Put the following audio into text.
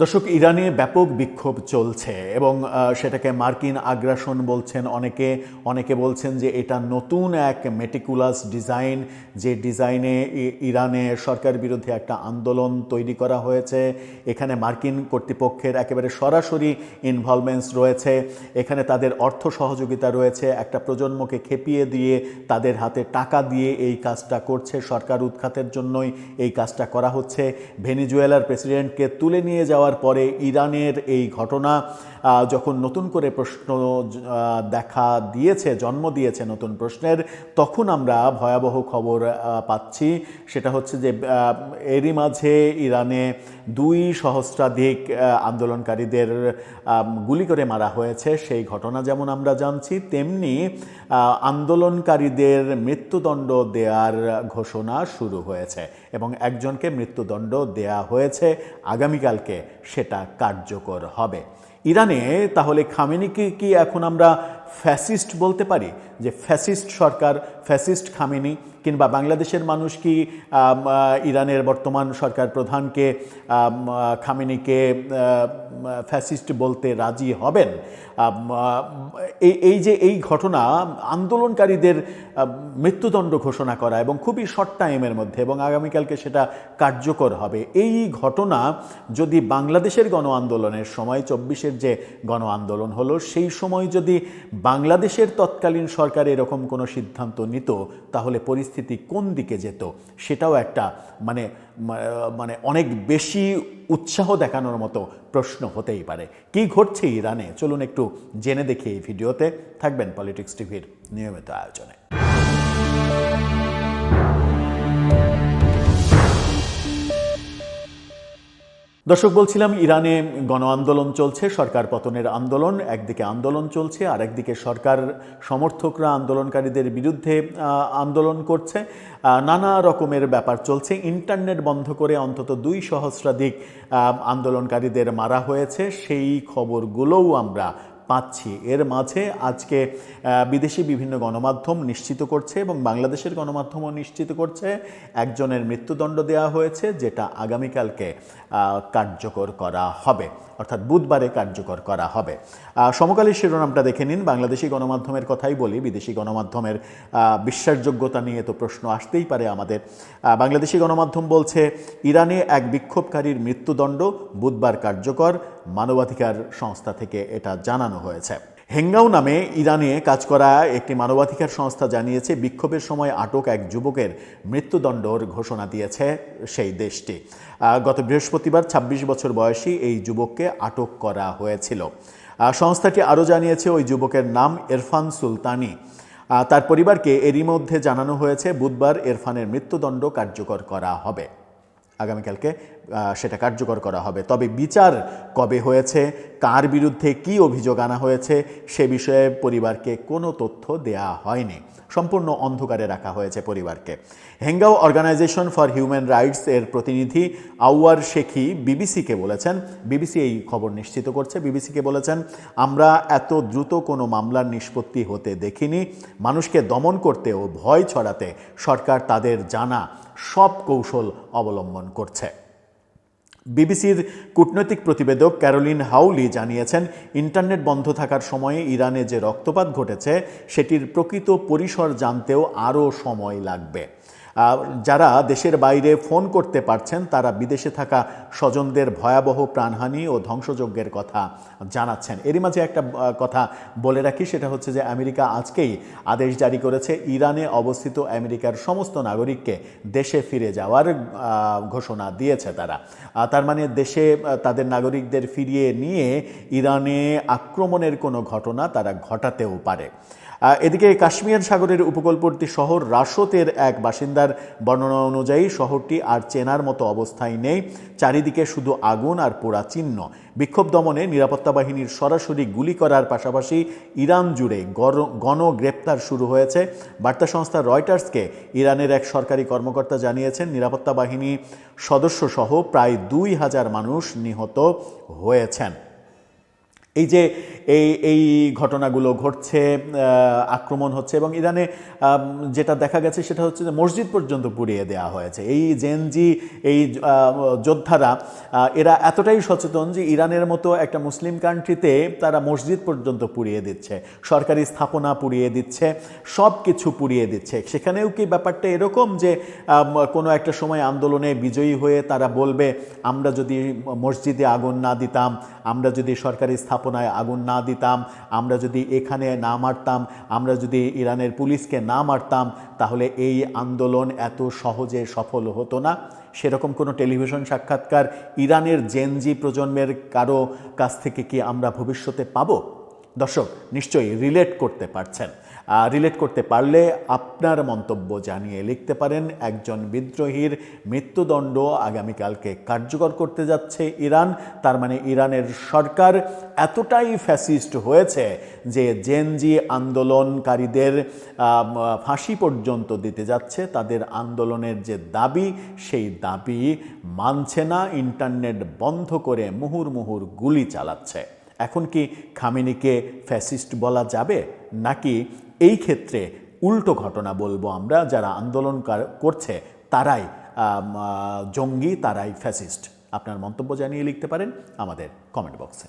দর্শক, ইরানে ব্যাপক বিক্ষোভ চলছে এবং সেটাকে মার্কিন আগ্রাসন বলছেন অনেকে। অনেকে বলছেন যে এটা নতুন এক মেটিকুলাস ডিজাইন যে ডিজাইনে ইরানে সরকার বিরুদ্ধে একটা আন্দোলন তৈরি করা হয়েছে। এখানে মার্কিন কর্তৃপক্ষের একেবারে সরাসরি ইনভলভমেন্টস রয়েছে। এখানে তাদের অর্থ সহযোগিতা রয়েছে। একটা প্রজন্মকে খেপিয়ে দিয়ে তাদের হাতে টাকা দিয়ে এই কাজটা করছে। সরকার উৎখাতের জন্যই এই কাজটা করা হচ্ছে। ভেনিজুয়েলার প্রেসিডেন্টকে তুলে নিয়ে যাওয়ার পরে ইরানের এই ঘটনা যখন নতুন করে প্রশ্ন দেখা দিয়েছে, জন্ম দিয়েছে নতুন প্রশ্নের, তখন আমরা ভয়াবহ খবর পাচ্ছি। সেটা হচ্ছে যে এরই মাঝে ইরানে দুই সহস্রাধিক আন্দোলনকারীদের গুলি করে মারা হয়েছে। সেই ঘটনা যেমন আমরা জানছি, তেমনি আন্দোলনকারীদের মৃত্যুদণ্ড দেওয়ার ঘোষণা শুরু হয়েছে এবং একজনকে মৃত্যুদণ্ড দেয়া হয়েছে আগামীকালকে। সেটা কার্যকর হবে। ইরানে, তাহলে খামেনিকে কি এখন আমরা ফ্যাসিস্ট বলতে পারি? যে ফ্যাসিস্ট সরকার, ফ্যাসিস্ট খামেনি, কিংবা বাংলাদেশের মানুষ কি ইরানের বর্তমান সরকার প্রধানকে খামেনিকে ফ্যাসিস্ট বলতে রাজি হবেন? এই যে এই ঘটনা আন্দোলনকারীদের মৃত্যুদণ্ড ঘোষণা করা এবং খুবই শর্ট টাইমের মধ্যে এবং আগামীকালকে সেটা কার্যকর হবে। এই ঘটনা যদি বাংলাদেশের গণ আন্দোলনের সময় চব্বিশের যে গণ আন্দোলন হলো, সেই সময় যদি বাংলাদেশের তৎকালীন সরকার এরকম কোনো সিদ্ধান্ত নিত, তাহলে পরিস্থিতি কোন দিকে যেত? সেটাও একটা মানে মানে অনেক বেশি উৎসাহ দেখানোর মতো প্রশ্ন হতেই পারে। কি ঘটছে ইরানে? চলুন একটু জেনে দেখি এই ভিডিওতে। থাকবেন পলিটিক্স টিভির নিয়মিত আয়োজনে। দর্শক, বলছিলাম ইরানে গণ আন্দোলন চলছে, সরকার পতনের আন্দোলন, একদিকে আন্দোলন চলছে আর একদিকে সরকার সমর্থকরা আন্দোলনকারীদের বিরুদ্ধে আন্দোলন করছে। নানা রকমের ব্যাপার চলছে। ইন্টারনেট বন্ধ করে অন্তত দুই সহস্রাধিক আন্দোলনকারীদের মারা হয়েছে। সেই খবরগুলোও আমরা পাচ্ছি। এর মাঝে আজকে বিদেশি বিভিন্ন গণমাধ্যম নিশ্চিত করছে এবং বাংলাদেশের গণমাধ্যমও নিশ্চিত করছে, একজনের মৃত্যুদণ্ড দেওয়া হয়েছে যেটা আগামীকালকে কার্যকর করা হবে। অর্থাৎ বুধবারে কার্যকর করা হবে। সমকালীন শিরোনামটা দেখে নিন। বাংলাদেশি গণমাধ্যমের কথাই বলি। বিদেশি গণমাধ্যমের বিশ্বাসযোগ্যতা নিয়ে তো প্রশ্ন আসতেই পারে আমাদের। বাংলাদেশি গণমাধ্যম বলছে, ইরানে এক বিক্ষোভকারীর মৃত্যুদণ্ড বুধবার কার্যকর। মানবাধিকার সংস্থা থেকে এটা জানানো হয়েছে। হেঙ্গাও নামে ইরানে কাজ করা একটি মানবাধিকার সংস্থা জানিয়েছে, বিক্ষোভের সময় আটক এক যুবকের মৃত্যুদণ্ডর ঘোষণা দিয়েছে সেই দেশটি। গত বৃহস্পতিবার ২৬ বছর বয়সী এই যুবককে আটক করা হয়েছিল। সংস্থাটি আরও জানিয়েছে, ওই যুবকের নাম ইরফান সুলতানি। তার পরিবারকে এরই মধ্যে জানানো হয়েছে, বুধবার ইরফানের মৃত্যুদণ্ড কার্যকর করা হবে। আগামীকালকে সেটা কার্যকর করা হবে। তবে বিচার কবে হয়েছে কার বিরুদ্ধে কি অভিযোগ আনা হয়েছে সে বিষয়ে পরিবারকে কোনো তথ্য দেয়া হয়নি। সম্পূর্ণ অন্ধকারে রাখা হয়েছে পরিবারকে। Hengaw Organization for Human Rights এর প্রতিনিধি আউয়ার শেখি বিবিসিকে বলেছেন, বিবিসি এই খবর নিশ্চিত করছে। বিবিসিকে বলেছেন, আমরা এত দ্রুত কোনো মামলার নিষ্পত্তি হতে দেখিনি। মানুষকে দমন করতে ও ভয় ছড়াতে সরকার তাদের জানা সব কৌশল অবলম্বন করছে। বিবিসির কূটনৈতিক প্রতিবেদক ক্যারোলিন হাউলি জানিয়েছেন, ইন্টারনেট বন্ধ থাকার সময়ে ইরানে যে রক্তপাত ঘটেছে, সেটির প্রকৃত পরিসর জানতেও আরও সময় লাগবে। যারা দেশের বাইরে ফোন করতে পারছেন, তারা বিদেশে থাকা স্বজনদের ভয়াবহ প্রাণহানি ও ধ্বংসযজ্ঞের কথা জানাচ্ছেন। এরই মাঝে একটা কথা বলে রাখি, সেটা হচ্ছে যে আমেরিকা আজকেই আদেশ জারি করেছে ইরানে অবস্থিত আমেরিকার সমস্ত নাগরিককে দেশে ফিরে যাওয়ার ঘোষণা দিয়েছে তারা। তার মানে দেশে তাদের নাগরিকদের ফিরিয়ে নিয়ে ইরানে আক্রমণের কোনো ঘটনা তারা ঘটাতেও পারে। এদিকে কাশ্মীর সাগরের উপকূলবর্তী শহর রাশতের এক বাসিন্দার বর্ণনা অনুযায়ী শহরটি আর চেনার মতো অবস্থায় নেই। চারিদিকে শুধু আগুন আর পোড়া চিহ্ন। বিক্ষোভ দমনে নিরাপত্তা বাহিনীর সরাসরি গুলি করার পাশাপাশি ইরান জুড়ে গণ গণগ্রেপ্তার শুরু হয়েছে। বার্তা সংস্থা রয়টার্সকে ইরানের এক সরকারি কর্মকর্তা জানিয়েছেন, নিরাপত্তা বাহিনী সদস্যসহ প্রায় দুই হাজার মানুষ নিহত হয়েছেন। এই যে এই এই ঘটনাগুলো ঘটছে আক্রমণ হচ্ছে এবং ইরানে যেটা দেখা গেছে সেটা হচ্ছে যে মসজিদ পর্যন্ত পুড়িয়ে দেওয়া হয়েছে। এই জেনজি এই যোদ্ধারা এরা এতটাই সচেতন যে ইরানের মতো একটা মুসলিম কান্ট্রিতে তারা মসজিদ পর্যন্ত পুড়িয়ে দিচ্ছে। সরকারি স্থাপনা পুড়িয়ে দিচ্ছে সব কিছু পুড়িয়ে দিচ্ছে। সেখানেও কি ব্যাপারটা এরকম যে কোনো একটা সময় আন্দোলনে বিজয়ী হয়ে তারা বলবে, আমরা যদি মসজিদে আগুন না দিতাম, আমরা যদি সরকারি স্থাপনায় আগুন না দিতাম, আমরা যদি এখানে না মারতাম, আমরা যদি ইরানের পুলিশকে না মারতাম, তাহলে এই আন্দোলন এত সহজে সফল হতো না। সেরকম কোনো টেলিভিশন সাক্ষাৎকার ইরানের জেনজি প্রজন্মের কারও কাছ থেকে কি আমরা ভবিষ্যতে পাব? দর্শক, নিশ্চয়ই রিলেট করতে পারছেন। রিলেট করতে পারলে আপনার মন্তব্য জানিয়ে লিখতে পারেন। একজন বিদ্রোহীর মৃত্যুদণ্ড আগামীকালকে কার্যকর করতে যাচ্ছে ইরান। তার মানে ইরানের সরকার এতটাই ফ্যাসিস্ট হয়েছে যে জেনজি আন্দোলনকারীদের ফাঁসি পর্যন্ত দিতে যাচ্ছে। তাদের আন্দোলনের যে দাবি, সেই দাবি মানছে না। ইন্টারনেট বন্ধ করে মুহুর মুহুর গুলি চালাচ্ছে। এখন কি খামেনিকে ফ্যাসিস্ট বলা যাবে? নাকি এই ক্ষেত্রে উল্টো ঘটনা বলব আমরা, যারা আন্দোলন করছে, তারাই জঙ্গি, তারাই ফ্যাসিস্ট। আপনার মন্তব্য জানিয়ে লিখতে পারেন আমাদের কমেন্ট বক্সে।